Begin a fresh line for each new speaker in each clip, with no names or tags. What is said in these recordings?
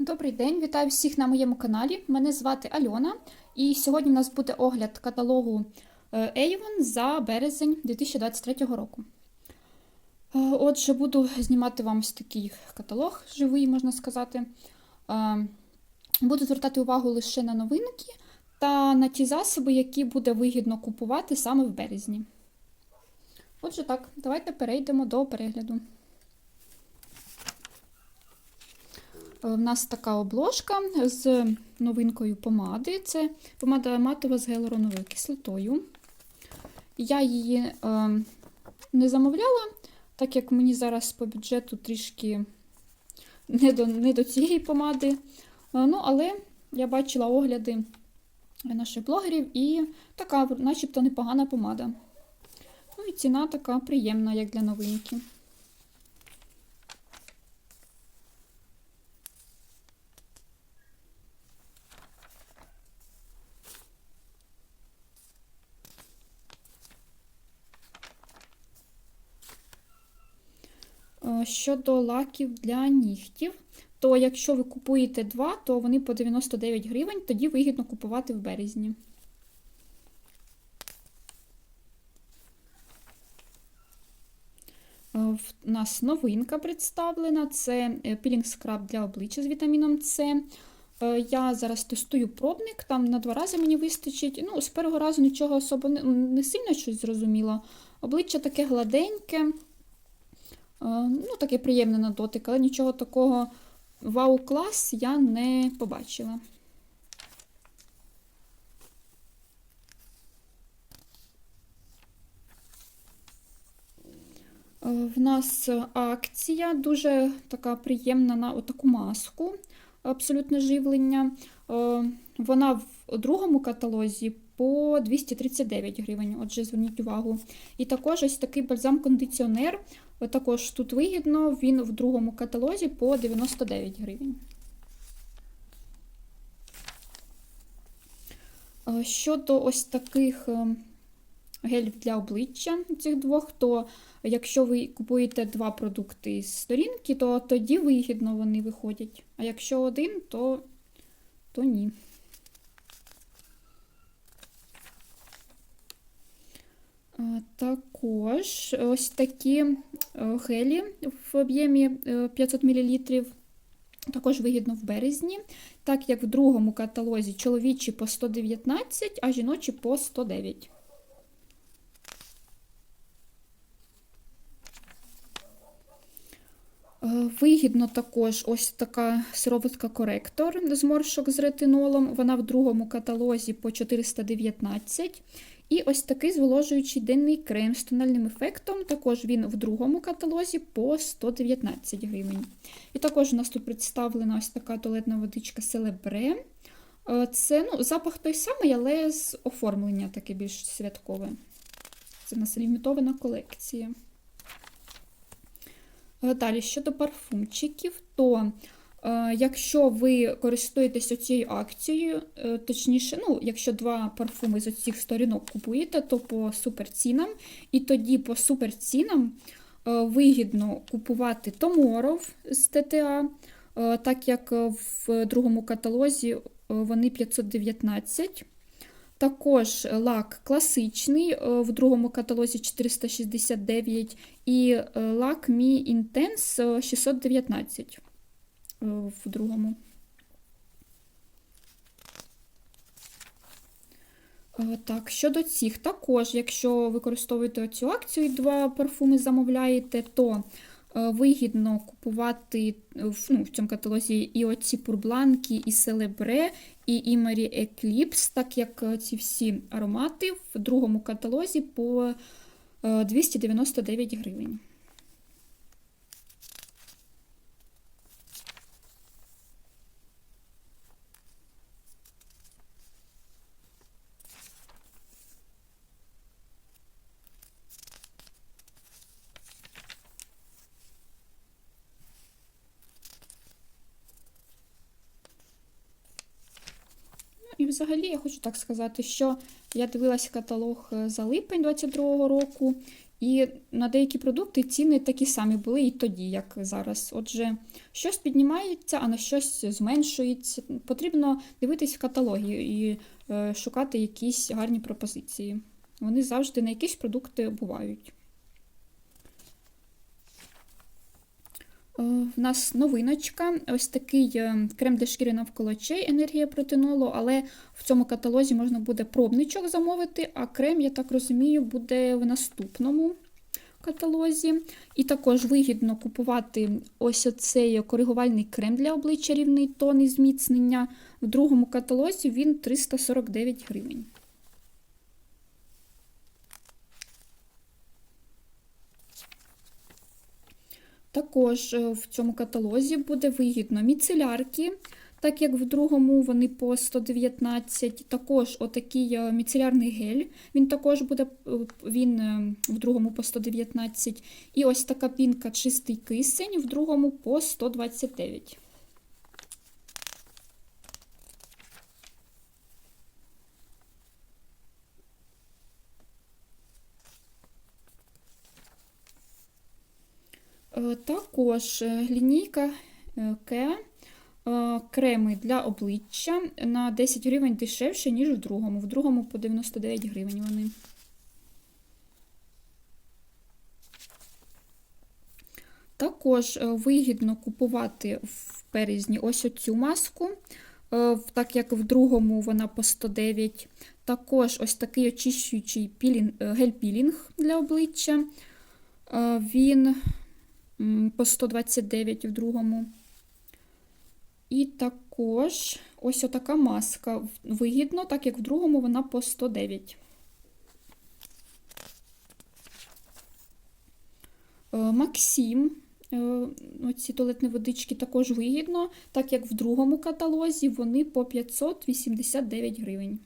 Добрий день, вітаю всіх на моєму каналі. Мене звати Альона, і сьогодні у нас буде огляд каталогу е, Avon за березень 2023 року. Е, Отже, буду знімати вам ось такий каталог живий, можна сказати. Е, Буду звертати увагу лише на новинки та на ті засоби, які буде вигідно купувати саме в березні. Отже, так, давайте перейдемо до перегляду. Е, нас така обложка з новинкою помади. Це помада матова з гіалуроновою кислотою. Я її е, не замовляла, так як мені зараз по бюджету трішки не до, не до цієї помади. Е, ну, але я бачила огляди наших блогерів і така, начебто, непогана помада. Ну і ціна така приємна, як для новинки. Щодо лаків для нігтів, то якщо ви купуєте два, то вони по 99 гривень, тоді вигідно купувати в березні. Е, В нас новинка представлена це е, пілінг скраб для обличчя з вітаміном С. Е, Я зараз тестую пробник, там на два рази мені вистачить. Ну, з першого разу нічого особо не, не сильно щось зрозуміло. Обличчя таке гладеньке. Ну, таке приємне на дотик, але нічого такого вау-клас я не побачила. В нас акція дуже така приємна на отаку маску, абсолютне живлення. Вона в другому каталозі по 239 гривень, отже, зверніть увагу. І також ось такий бальзам-кондиціонер. Також тут вигідно, він в другому каталозі по 99 гривень. Щодо ось таких гелів для обличчя цих двох, то якщо ви купуєте два продукти з сторінки, то тоді вигідно вони виходять. А якщо один, то, то ні. Також ось такі гелі в об'ємі 500 мл. Також вигідно в березні, так як в другому каталозі чоловічі по 119, а жіночі по 109. Вигідно також ось така сироватка коректор зморшок з ретинолом. Вона в другому каталозі по 419. І ось такий зволожуючий денний крем з тональним ефектом. Також він в другому каталозі по 119 гривень. І також у нас тут представлена ось така туалетна водичка Селебре. Це ну, запах той самий, але з оформлення таке більш святкове. Це у нас лімітована колекція. Далі, щодо парфумчиків, то е, якщо ви користуєтесь цією акцією, е, точніше, ну, якщо два парфуми з оцих сторінок купуєте, то по суперцінам. І тоді по суперцінам е, вигідно купувати Томоров з ТТА, е, так як в другому каталозі е, вони 519. Також лак класичний в другому каталозі 469 і лак Mi Intense 619 в другому. Так, щодо цих, також, якщо використовуєте цю акцію і два парфуми замовляєте, то вигідно купувати ну, в цьому каталозі і оці пурбланки, і селебре, і Імарі Екліпс, так як ці всі аромати в другому каталозі по 299 гривень. І взагалі я хочу так сказати, що я дивилася каталог за липень 22-го року, І на деякі продукти ціни такі самі були і тоді, як зараз. Отже, щось піднімається, а на щось зменшується. Потрібно дивитись в каталогі і е, шукати якісь гарні пропозиції. Вони завжди на якісь продукти бувають. В нас новиночка, ось такий е, крем для шкіри навколо очей, енергія протинолу, але в цьому каталозі можна буде пробничок замовити, а крем, я так розумію, буде в наступному каталозі. І також вигідно купувати ось оцей коригувальний крем для обличчя рівний тон і зміцнення. В другому каталозі він 349 гривень. Також е, в цьому каталозі буде вигідно міцелярки, так як в другому вони по 119. Також отакий е, міцелярний гель, він також буде е, він в другому по 119. І ось така пінка чистий кисень в другому по 129. Також е, лінійка е, Ке е, креми для обличчя на 10 гривень дешевше, ніж в другому. В другому по 99 гривень вони. Також е, вигідно купувати в березні ось оцю маску, е, так як в другому вона по 109. Також ось такий очищуючий пілінг, е, гель-пілінг для обличчя. Е, Він по 129 в другому. І також ось отака маска. Вигідно, так як в другому вона по 109. Е, Максим. е, Оці туалетні водички також вигідно, так як в другому каталозі вони по 589 гривень.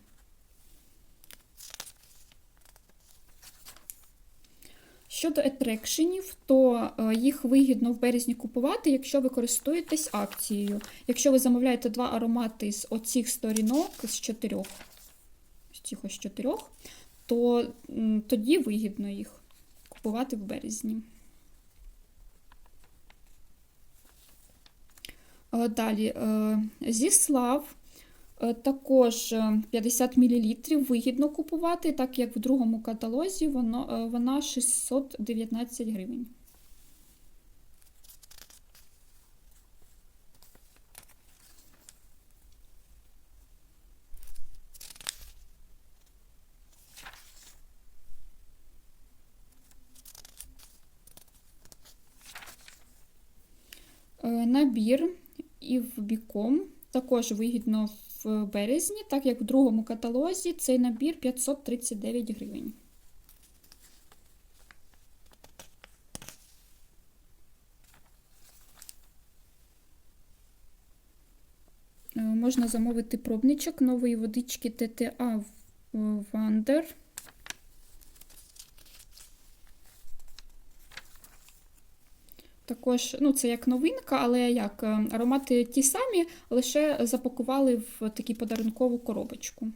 Щодо етрекшенів, то е, їх вигідно в березні купувати, якщо ви користуєтесь акцією. Якщо ви замовляєте два аромати з оцих сторінок, з чотирьох, з цих ось чотирьох, то тоді вигідно їх купувати в березні. Е, Далі е, зі слав також е, 50 мл вигідно купувати, так як в другому каталозі воно, е, вона 619 гривень. Е, Набір і в біком також вигідно в березні, так як в другому каталозі цей набір 539 гривень. Е, Можна замовити пробничок нової водички ТТА Вандер. Також, ну, це як новинка, але як е, аромати ті самі, лише запакували в таку подарункову коробочку.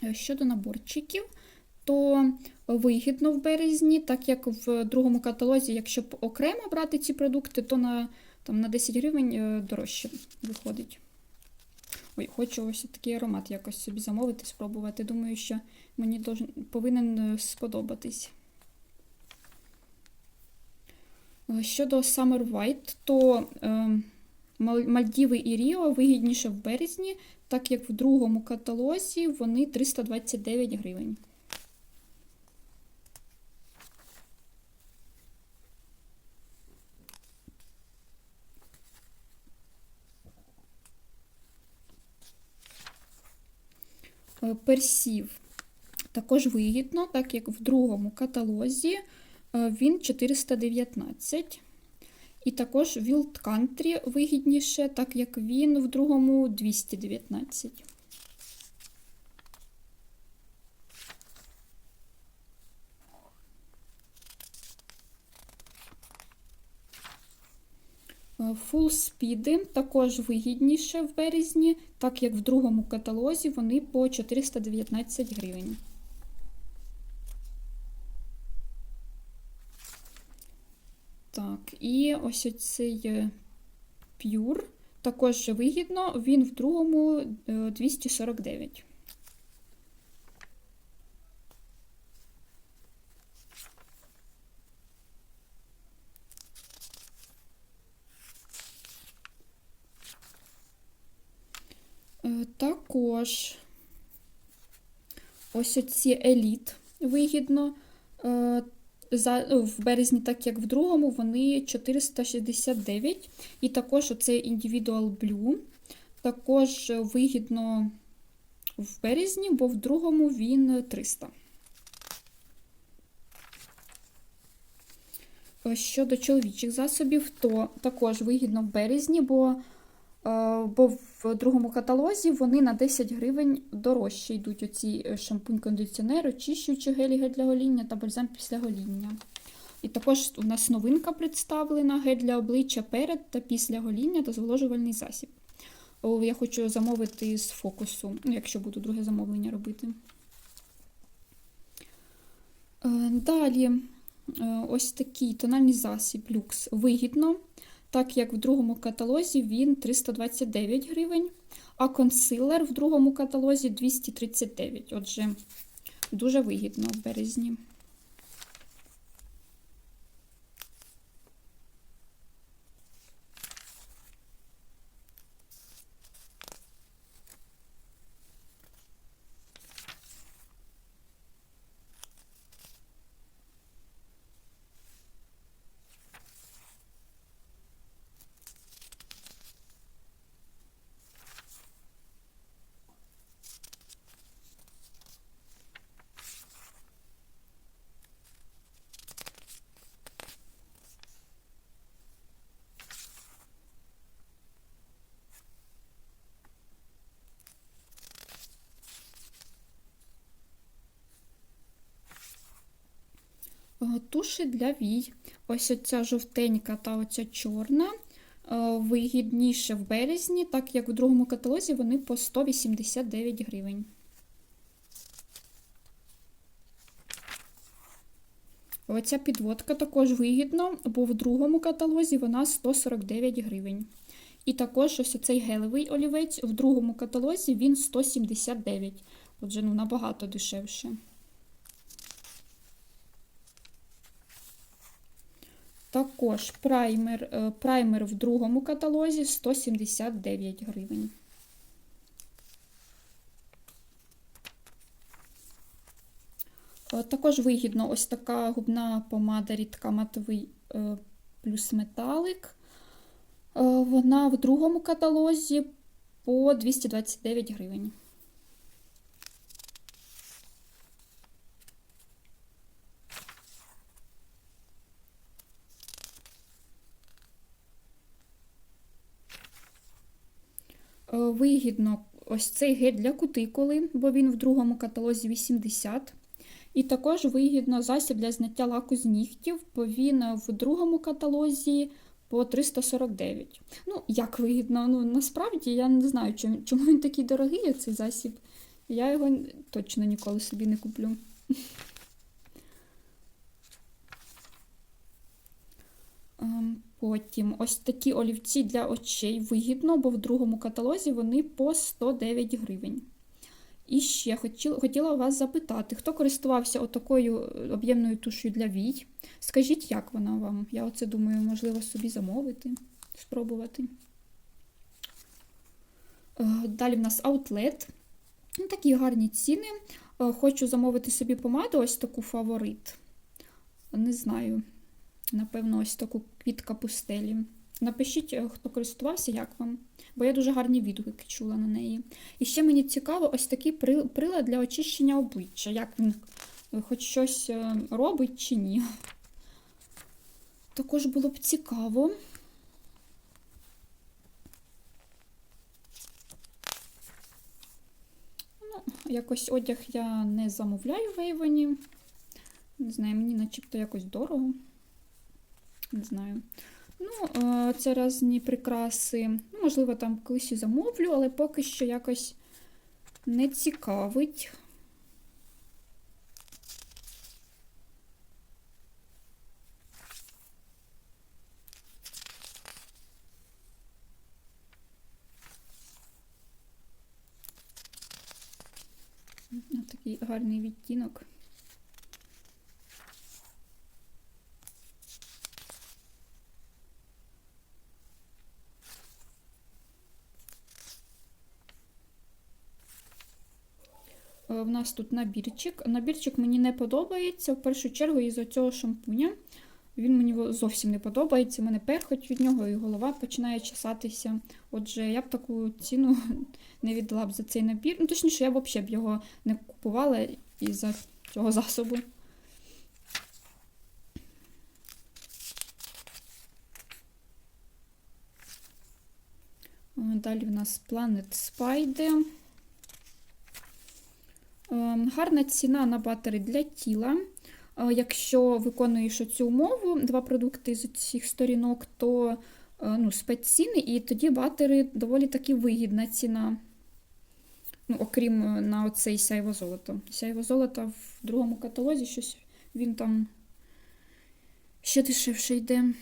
Е, Щодо наборчиків, то вигідно в березні, так як в другому каталозі, якщо окремо брати ці продукти, то на, там, на 10 гривень е, дорожче виходить. Ой, хочу ось такий аромат якось собі замовити, спробувати. Думаю, що мені должен, повинен е, сподобатись. Е, Щодо Summer White, то е, Мальдіви і Ріо вигідніше в березні, так як в другому каталозі вони 329 гривень. Е, Персів також вигідно, так як в другому каталозі Е, Він 419. І також Wild Country вигідніше, так як він в другому 219. Full Speed також вигідніше в березні, так як в другому каталозі вони по 419 гривень. Так, і ось оцей е, Pure також вигідно, він в другому е, 249. Е, Також ось оці еліт вигідно. Е, ну, в березні, так як в другому, вони 469. І також оцей Individual Blue. Також вигідно в березні, бо в другому він 300. Е, Щодо чоловічих засобів, то також вигідно в березні, бо, е, бо в другому каталозі вони на 10 гривень дорожче йдуть оці е, шампунь-кондиціонер, очищуючі гелі для гоління та бальзам після гоління. І також у нас новинка представлена гель для обличчя перед та після гоління та зволожувальний засіб. Я хочу замовити з фокусу, ну, якщо буду друге замовлення робити. Е, Далі е, ось такий тональний засіб люкс вигідно, так як в другому каталозі він 329 гривень, а консилер в другому каталозі 239. Отже, дуже вигідно в березні. Туші для вій. Ось оця жовтенька та оця чорна. е, Вигідніше в березні, так як у другому каталозі вони по 189 гривень. Оця підводка також вигідно, бо в другому каталозі вона 149 гривень. І також ось цей гелевий олівець в другому каталозі він 179. Отже, ну набагато дешевше. Також праймер, е, праймер в другому каталозі 179 гривень. Е, Також вигідно ось така губна помада рідка матовий е, плюс металик. Вона в другому каталозі по 229 гривень. Е, Вигідно ось цей гель для кутикули, бо він в другому каталозі 80. І також вигідно засіб для зняття лаку з нігтів, бо він в другому каталозі по 349. Ну, як вигідно? Ну, насправді я не знаю, чому, він такий дорогий, цей засіб. Я його точно ніколи собі не куплю. Потім ось такі олівці для очей вигідно, бо в другому каталозі вони по 109 гривень. І ще хотіла, вас запитати, хто користувався отакою об'ємною тушею для вій? Скажіть, як вона вам? Я оце думаю, можливо, собі замовити, спробувати. Е, Далі в нас аутлет. Ну, Такі гарні ціни. Е, Хочу замовити собі помаду, ось таку фаворит. Не знаю. Напевно, ось таку квітка пустелі. Напишіть, е, хто користувався, як вам, бо я дуже гарні відгуки чула на неї. І ще мені цікаво, ось такий прилад для очищення обличчя. Як він е, хоч щось е, робить чи ні. Також було б цікаво. Ну, якось одяг я не замовляю в Ейвоні. Не знаю, мені начебто якось дорого. Не знаю. Ну, е, це різні прикраси. Ну, можливо, там колись і замовлю, але поки що якось не цікавить. Такий гарний відтінок. Нас тут набірчик. Набірчик мені не подобається. В першу чергу із-за цього шампуня. Він мені зовсім не подобається. Мене перхоть від нього і голова починає чесатися. Отже, я б таку ціну не віддала б за цей набір. Ну, точніше, я б взагалі б його не купувала із-за цього засобу. Далі в нас Planet Spider. Ем, Гарна ціна на батари для тіла. Е, Якщо виконуєш цю умову, два продукти з цих сторінок, то е, ну, спецціни, і тоді батери доволі таки вигідна ціна. Ну, окрім е, на оцей сяйво золото. Сяйво золото в другому каталозі щось він там ще дешевше йде.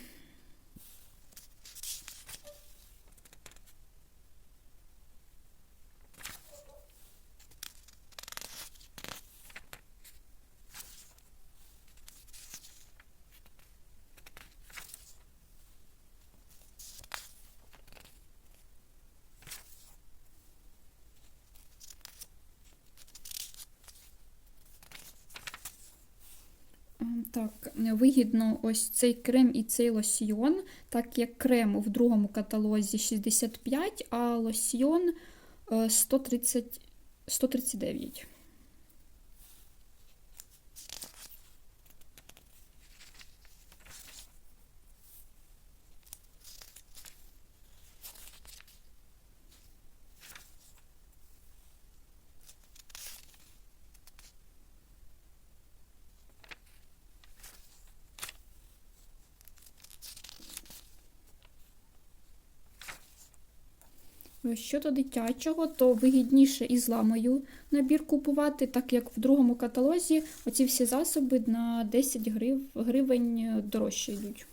Так, вигідно ось цей крем і цей лосьйон, так як крем в другому каталозі 65, а лосьйон е, 130, 139. Щодо дитячого, то вигідніше із ламою набір купувати, так як в другому каталозі оці всі засоби на 10 грив, гривень дорожче йдуть.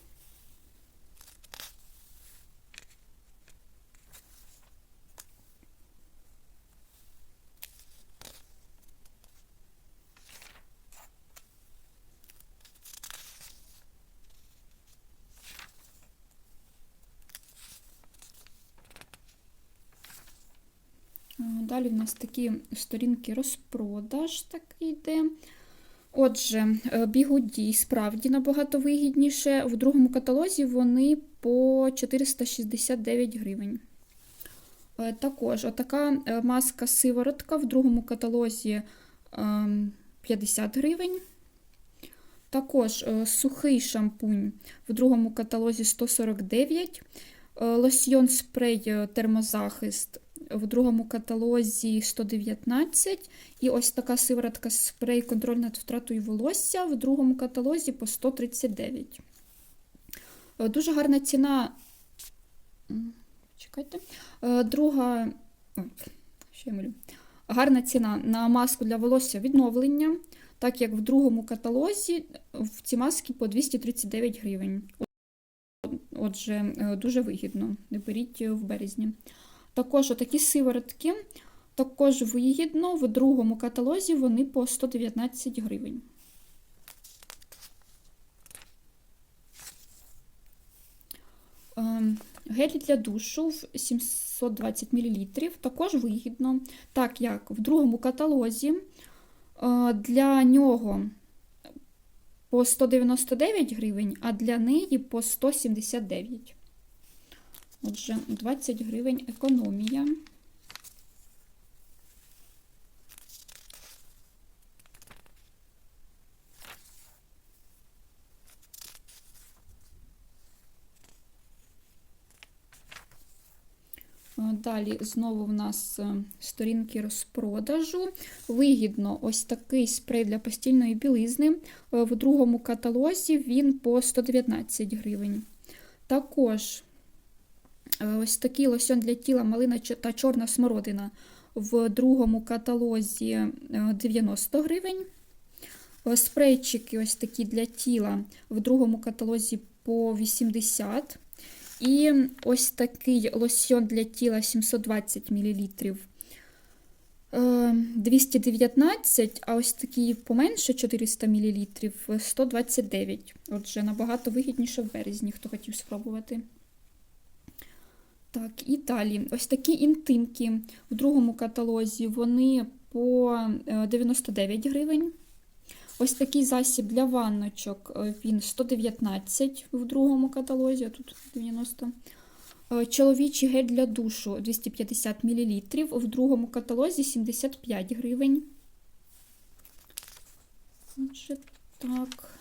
Е, Далі в нас такі сторінки розпродаж так йде. Отже, е, бігуді справді набагато вигідніше. В другому каталозі вони по 469 гривень. Е, Також отака е, маска сиворотка в другому каталозі ем, 50 гривень. Також сухий шампунь в другому каталозі 149 Е, Лосьйон спрей термозахист в другому каталозі 119. І ось така сиворотка спрей контроль над втратою волосся в другому каталозі по 139. Е, Дуже гарна ціна. Чекайте. Е, Друга. Що я? Гарна ціна на маску для волосся відновлення, так як в другому каталозі в ці маски по 239 гривень. Отже, е, дуже вигідно. Не беріть в березні. Також отакі сиворотки, також вигідно. В другому каталозі вони по 119 гривень. Ем, Гель для душу в 720 мл також вигідно, так як в другому каталозі е, для нього по 199 гривень, а для неї по 179. Отже, 20 гривень економія. Е, далі знову в нас е, сторінки розпродажу. Вигідно, ось такий спрей для постільної білизни. Е, в другому каталозі він по 119 гривень. Також ось такий лосьон для тіла малина та чорна смородина. В другому каталозі е, 90 гривень. Е, Спрейчики ось такі для тіла в другому каталозі по 80 і ось такий лосьон для тіла 720 мл. 219, а ось такий поменше 400 мл 129. Отже, набагато вигідніше в березні, хто хотів спробувати. Так, і далі. Ось такі інтимки в другому каталозі вони по е, 99 гривень. Ось такий засіб для ванночок, е, він 119 в другому каталозі, а тут 90. Е, Чоловічий гель для душу 250 мл, в другому каталозі 75 гривень. Отже, так.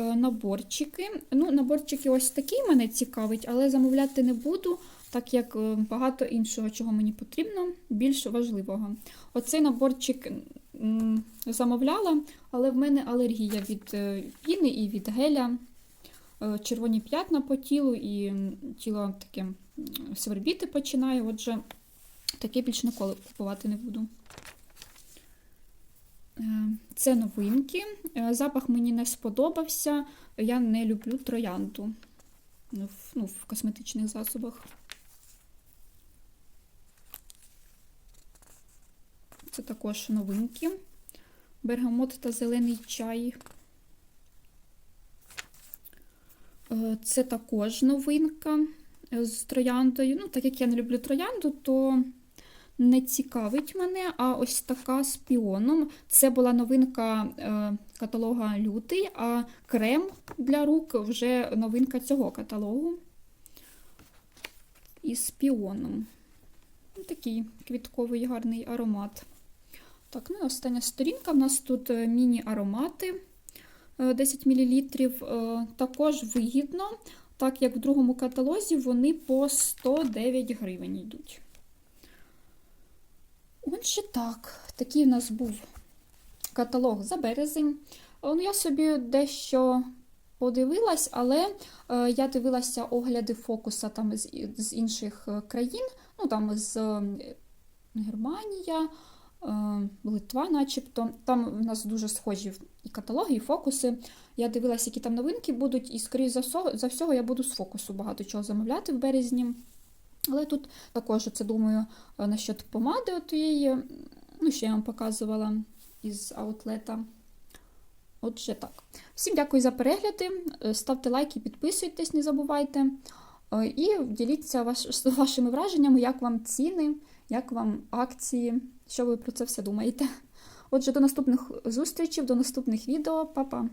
Е, Наборчики. Ну, наборчики ось такий мене цікавить, але замовляти не буду, так як е, багато іншого, чого мені потрібно, більш важливого. Оцей наборчик замовляла, але в мене алергія від е, піни і від геля. Червоні п'ятна по тілу, і тіло таке свербіти починає. Отже, таке більше ніколи купувати не буду. Е, Це новинки. Е, Запах мені не сподобався. Я не люблю троянду в, ну, в косметичних засобах. Це також новинки. Бергамот та зелений чай. Е, Це також новинка з трояндою. Ну, так як я не люблю троянду, то не цікавить мене. А ось така з піоном. Це була новинка е, каталога лютий, а крем для рук вже новинка цього каталогу. Із піоном. Ну, Такий квітковий гарний аромат. Так, ну і остання сторінка. У нас тут е, міні-аромати е, 10 мл. Також вигідно, так як в другому каталозі вони по 109 гривень йдуть. Отже, так, такий в нас був каталог за березень. Е, Ну, я собі дещо подивилась, але е, я дивилася огляди фокуса там з, інших е, країн, ну там з Германія, Литва, начебто. Там в нас дуже схожі і каталоги, і фокуси. Я дивилася, які там новинки будуть, і, скоріш за всього, я буду з фокусу багато чого замовляти в березні. Але тут також це думаю е, насчет помади отієї, ну, що я вам показувала із аутлета. Отже, так. Всім дякую за перегляди. Е, Ставте лайки, підписуйтесь, не забувайте. Е, І діліться ваш, вашими враженнями, як вам ціни, як вам акції, що ви про це все думаєте. Отже, до наступних зустрічей, до наступних відео. Па-па!